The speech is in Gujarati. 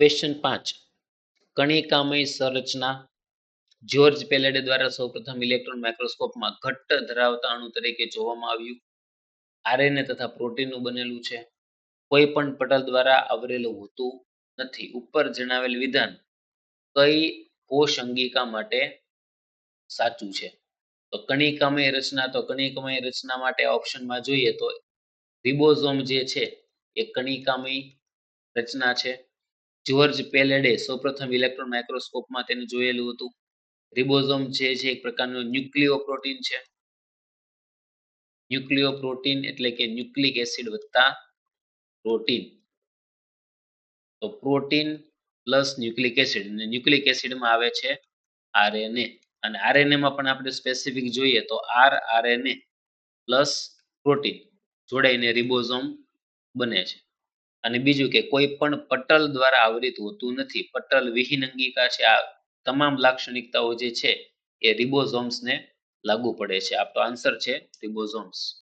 ક્વેશ્ચન પાંચ. કણિકામય સંરચના જ્યોર્જ પેલેડે દ્વારા સૌપ્રથમ ઇલેક્ટ્રોન માઇક્રોસ્કોપમાં ઘટ્ટ ધરાવતા અણુ તરીકે જોવામાં આવ્યું. આરએનએ તથા પ્રોટીનનું બનેલું છે. કોઈ પણ પટલ દ્વારા આવરેલું હોતું નથી. ઉપર જણાવેલ વિધાન કઈ કોષ અંગિકા માટે સાચું છે? તો કણિકામય રચના, તો કણિકામય રચના માટે ઓપ્શનમાં જોઈએ તો રિબોઝોમ જે છે એ કણિકામય રચના છે. જ્યોર્જ પેલેડે સૌપ્રથમ ઇલેક્ટ્રોન માઇક્રોસ્કોપમાં તેને જોયેલું હતું. રિબોઝોમ જે એક પ્રકારનું ન્યુક્લિયો પ્રોટીન છે. ન્યુક્લિયો પ્રોટીન એટલે કે ન્યુક્લિક એસિડ વત્તા પ્રોટીન તો પ્રોટીન પ્લસ ન્યુક્લિક એસિડ અને ન્યુક્લિક એસિડમાં આવે છે આરએનએ અને આરએનએમાં પણ આપણે સ્પેસિફિક જોઈએ તો આર આરએનએ પ્લસ પ્રોટીન જોડાઈને રિબોઝોમ બને છે. અને બીજું કે કોઈ પણ પટલ દ્વારા આવરિત હોતું નથી. પટલ વિહીન અંગિકા છે. આ તમામ લાક્ષણિકતાઓ જે છે એ રિબોઝોમ્સને લાગુ પડે છે. આપણો આન્સર છે રિબોઝોમ્સ